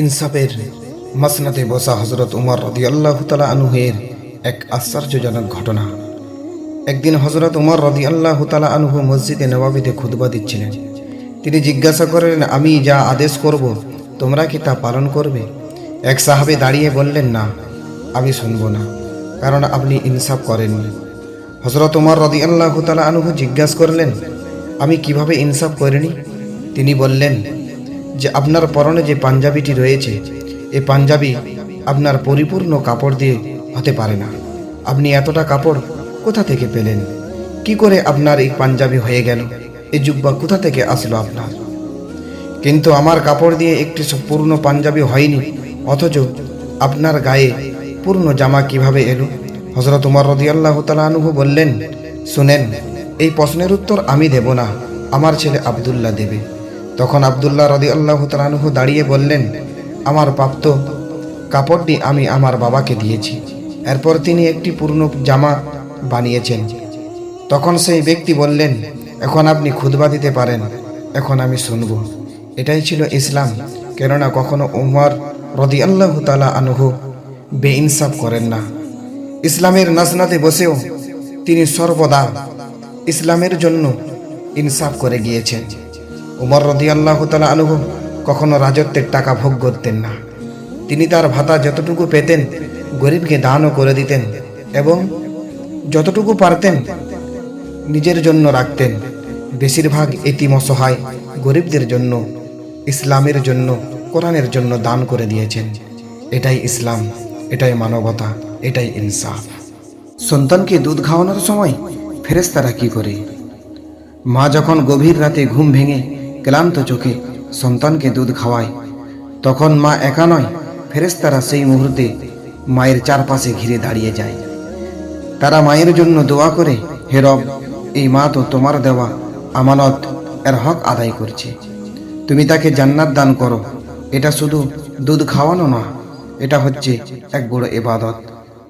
ইনসাফের মাসনাতে বসা হজরত উমর রদি আল্লাহ তালা আনুহের এক আশ্চর্যজনক ঘটনা। একদিন হজরত উমর রদি আল্লাহ তালা আনুহু মসজিদে নবাবিতে খুতবা দিচ্ছিলেন। তিনি জিজ্ঞাসা করলেন, আমি যা আদেশ করব, তোমরা কি তা পালন করবে? এক সাহাবে দাঁড়িয়ে বললেন, না, আমি শুনব না, কারণ আপনি ইনসাফ করেননি। হজরত উমর রদি আল্লাহ তালা আনুহু জিজ্ঞাসা করলেন, আমি কীভাবে ইনসাফ করিনি? তিনি বললেন যে আপনার পরনে যে পাঞ্জাবিটি রয়েছে এই পাঞ্জাবি আপনার পরিপূর্ণ কাপড় দিয়ে হতে পারে না। আপনি এতটা কাপড় কোথা থেকে পেলেন? কি করে আপনার এই পাঞ্জাবি হয়ে গেল? এই জুব্বা কোথা থেকে আসলো আপনার? কিন্তু আমার কাপড় দিয়ে একটি পূর্ণ পাঞ্জাবি হয়নি, অথচ আপনার গায়ে পূর্ণ জামা কীভাবে এলো? হজরত উমর রদিয়াল্লাহ তালানুহু বললেন, শুনেন, এই প্রশ্নের উত্তর আমি দেব না, আমার ছেলে আবদুল্লাহ দেবে। তখন আবদুল্লাহ রদি আল্লাহ তালানুহু দাঁড়িয়ে বললেন, আমার প্রাপ্ত কাপড়টি আমি আমার বাবাকে দিয়েছি। এরপর তিনি একটি পূর্ণ জামা বানিয়েছেন। তখন সেই ব্যক্তি বললেন, এখন আপনি খুদবা দিতে পারেন, এখন আমি শুনব। এটাই ছিল ইসলাম, কেননা কখনো উমর রদি আল্লাহ তালা আনহু বেইনসাফ করেন না। ইসলামের নাসনাতে বসেও তিনি সর্বদা ইসলামের জন্য ইনসাফ করে গিয়েছেন। উমর রদি আল্লাহ তালা আনহু কখনো রাজত্বের টাকা ভোগ করতেন না। তিনি তার ভাতা যতটুকু পেতেন, গরিবকে দানও করে দিতেন এবং যতটুকু পারতেন, নিজের জন্য রাখতেন। বেশিরভাগ এতিম অসহায় গরিবদের জন্য, ইসলামের জন্য, কোরআনের জন্য দান করে দিয়েছেন। এটাই ইসলাম, এটাই মানবতা, এটাই ইনসাফ। সন্তানকে দুধ খাওয়ানোর সময় ফেরেস্তারা কি করে? মা যখন গভীর রাতে ঘুম ভেঙে ক্লান্ত চোখে সন্তানকে দুধ খাওয়ায়। তখন মা একা নয় ফেরেস্তারা সেই মুহূর্তে মায়ের চারপাশে ঘিরে দাঁড়িয়ে যায়। তারা মায়ের জন্য দোয়া করে, হে রব, এই মা তো তোমার দেওয়া আমানত, এর হক আদায় করছে। তুমি তাকে জান্নাত দান করো। এটা শুধু দুধ খাওয়ানো না এটা হচ্ছে এক বড় এবাদত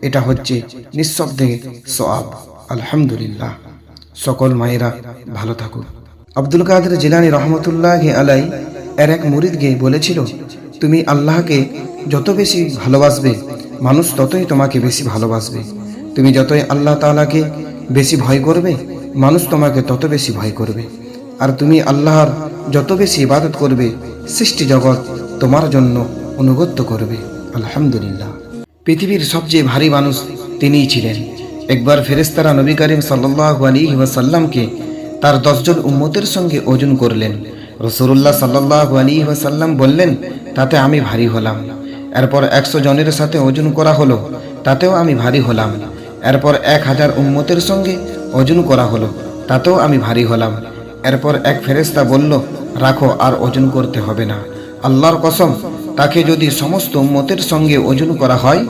এটা হচ্ছে নিঃশব্দে সোয়াব। আলহামদুলিল্লাহ। সকল মায়েরা ভালো থাকুক। আব্দুল কাদের জিলানি রহমতুল্লাহ আলাই এর এক মুরিদকে বলেছিল, তুমি আল্লাহকে যত বেশি ভালোবাসবে, মানুষ ততই তোমাকে বেশি ভালোবাসবে। তুমি যতই আল্লাহ তাআলাকে বেশি ভয় করবে, মানুষ তোমাকে তত বেশি ভয় করবে। আর তুমি আল্লাহর যত বেশি ইবাদত করবে, সৃষ্টি জগৎ তোমার জন্য অনুগত্য করবে। আলহামদুলিল্লাহ। পৃথিবীর সবচেয়ে ভারী মানুষ তিনিই ছিলেন। একবার ফেরেস্তারা নবী করিম সাল্লাহ আলী ওয়াসাল্লামকে তার দশজন উম্মতের সঙ্গে ওজন করলেন। রসুল্লাহ সাল্লাহ আলী ওয়াসাল্লাম বললেন, তাতে আমি ভারী হলাম। এরপর একশো জনের সাথে ওজন করা হলো, তাতেও আমি ভারী হলাম। এরপর এক হাজার উম্মতের সঙ্গে ওজন করা হলো, তাতেও আমি ভারী হলাম। এরপর এক ফেরেস্তা বলল, রাখো, আর ওজন করতে হবে না। আল্লাহর কসম, তাকে যদি সমস্ত উম্মতের সঙ্গে ওজন করা হয়,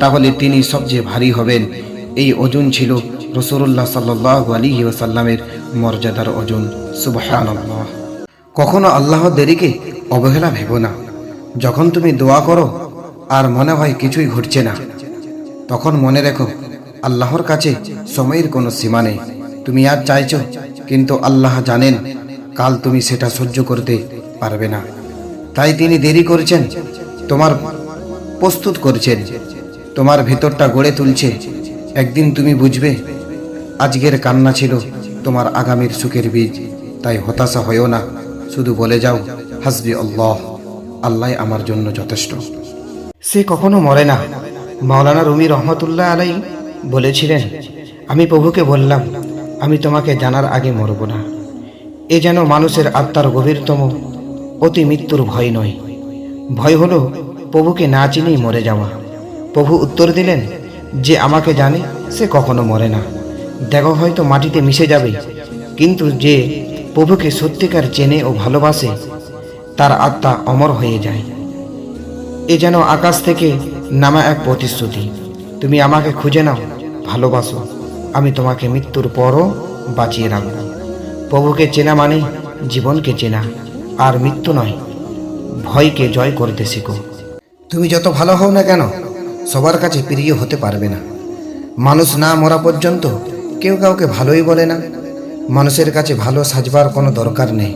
তাহলে তিনি সবচেয়ে ভারী হবেন। এই ওজন ছিল রসুল্লাহ সাল্লাহ আলী ওসাল্লামের মর্যাদার ওজন সুবহান কখনো আল্লাহ দেরিকে অবহেলা ভেব না। যখন তুমি দোয়া করো, আর মনে হয় কিছুই ঘটছে না, তখন মনে রেখো, আল্লাহর কাছে সময়ের কোনো সীমা নেই। তুমি আর চাইছ, কিন্তু আল্লাহ জানেন, কাল তুমি সেটা সহ্য করতে পারবে না। তাই তিনি দেরি করছেন, তোমার প্রস্তুত করছেন, তোমার ভেতরটা গড়ে তুলছে। একদিন তুমি বুঝবে আজকের কান্না ছিল তোমার আগামীর সুখের বীজ। তাই হতাশা হয়েও না। শুধু বলে যাও, হাসবি আল্লাহ আল্লাহ আমার জন্য যথেষ্ট। সে কখনো মরে না। মাওলানা রুমি রহমতুল্লাহ আলাই বলেছিলেন, আমি প্রভুকে বললাম, আমি তোমাকে জানার আগে মরব না। এ যেন মানুষের আত্মার গভীরতম, অতি মৃত্যুর ভয় নয়। ভয় হলো প্রভুকে না চিনেই মরে যাওয়া। প্রভু উত্তর দিলেন, যে আমাকে জানে, সে কখনো মরে না। দেখো হয়তো মাটিতে মিশে যাবে। কিন্তু যে প্রভুকে সত্যিকার চেনে ও ভালোবাসে, তার আত্মা অমর হয়ে যায়। এ যেন আকাশ থেকে নামা এক প্রতিশ্রুতি। তুমি আমাকে খুঁজে নাও, ভালোবাসো। আমি তোমাকে মৃত্যুর পরও বাঁচিয়ে রাখব। প্রভুকে চেনা মানে জীবনকে চেনা, আর মৃত্যু নয়, ভয়কে জয় করতে শেখো। তুমি যত ভালো হও না কেন, সবার কাছে প্রিয় হতে পারবে না। মানুষ না মরা পর্যন্ত কেউ কাউকে ভালোই বলে না। মানুষের কাছে ভালো সাজবার কোনো দরকার নেই।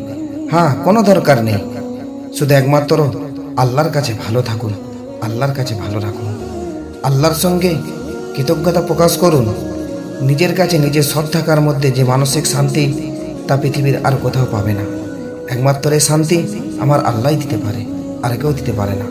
হ্যাঁ কোনো দরকার নেই। শুধু একমাত্র আল্লাহর কাছে ভালো থাকুন, আল্লাহর কাছে ভালো রাখুন। আল্লাহর সঙ্গে কৃতজ্ঞতা প্রকাশ করুন। নিজের কাছে নিজের সৎ থাকার মধ্যে যে মানসিক শান্তি, তা পৃথিবীর আর কোথাও পাবে না। একমাত্র এই শান্তি আমার আল্লাহই দিতে পারে, আর কেউ দিতে পারে না।